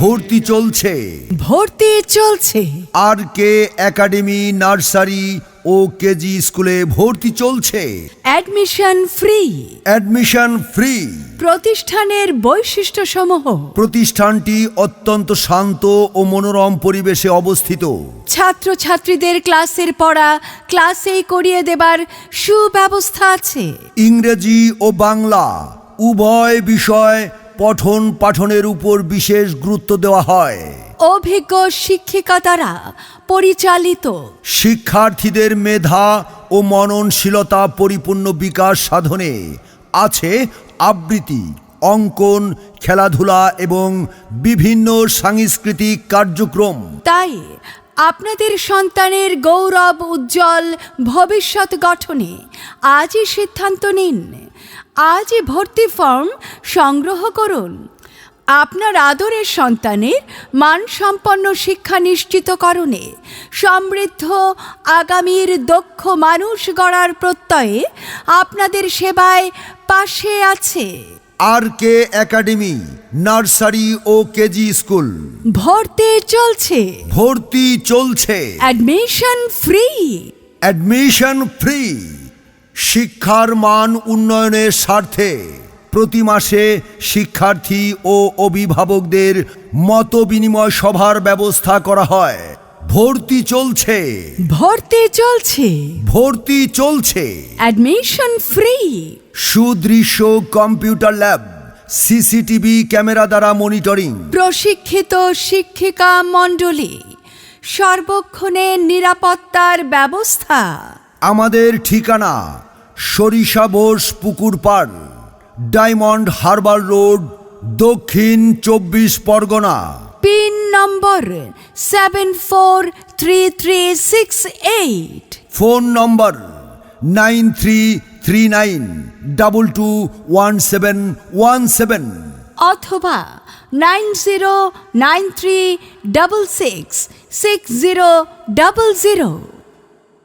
ভর্তি চলছে। ভর্তি চলছে। আর কে একাডেমি নার্সারি ও কেজি স্কুলে ভর্তি চলছে। Admission free. Admission free. প্রতিষ্ঠানের বৈশিষ্ট্য সমূহ প্রতিষ্ঠানটি অত্যন্ত শান্ত ও মনোরম পরিবেশে অবস্থিত। ছাত্রছাত্রীদের ক্লাসের পড়া ক্লাসেই করিয়ে দেবার সুব্যবস্থা আছে। ইংরেজি ও বাংলা উভয় বিষয় পঠন পাঠনের উপর বিশেষ গুরুত্ব দেওয়া হয়। অভিজ্ঞ শিক্ষিকা দ্বারা পরিচালিত। শিক্ষার্থীদের মেধা ও মননশীলতা পরিপূর্ণ বিকাশ সাধনে আছে আবৃত্তি অঙ্কন খেলাধুলা এবং বিভিন্ন সাংস্কৃতিক কার্যক্রম। তাই আপনাদের সন্তানের গৌরব উজ্জ্বল ভবিষ্যৎ গঠনে আজই সিদ্ধান্ত নিন। আজই ভর্তি ফর্ম সংগ্রহ করুন। আপনার আদরের সন্তানের মানসম্পন্ন শিক্ষা নিশ্চিতকরণে সমৃদ্ধ আগামীর দক্ষ মানুষ গড়ার প্রত্যয়ে আপনাদের সেবায় পাশে আছে। আর কে একাডেমি নার্সারি ও কেজি স্কুল। ভর্তি চলছে। ভর্তি চলছে। অ্যাডমিশন ফ্রি অ্যাডমিশন ফ্রি শিক্ষার মান উন্নয়নের স্বার্থে প্রতি মাসে শিক্ষার্থী ও অভিভাবকদের মত বিনিময় সভার ব্যবস্থা করা হয়। ভর্তি চলছে। ভর্তি চলছে। ভর্তি চলছে। অ্যাডমিশন ফ্রি সুদৃশ্য কম্পিউটার ল্যাব সিসিটিভি ক্যামেরা দ্বারা মনিটরিং। প্রশিক্ষিত শিক্ষিকা মণ্ডলী সর্বক্ষণে নিরাপত্তার ব্যবস্থা। আমাদের ঠিকানা সরিষা বোস পুকুর পাড় ডায়মন্ড হারবার রোড দক্ষিণ চব্বিশ Pargana. Pin number seven four three three six eight. Phone number nine three three nine double two one seven one seven. অথবা nine zero nine three double six six zero double zero.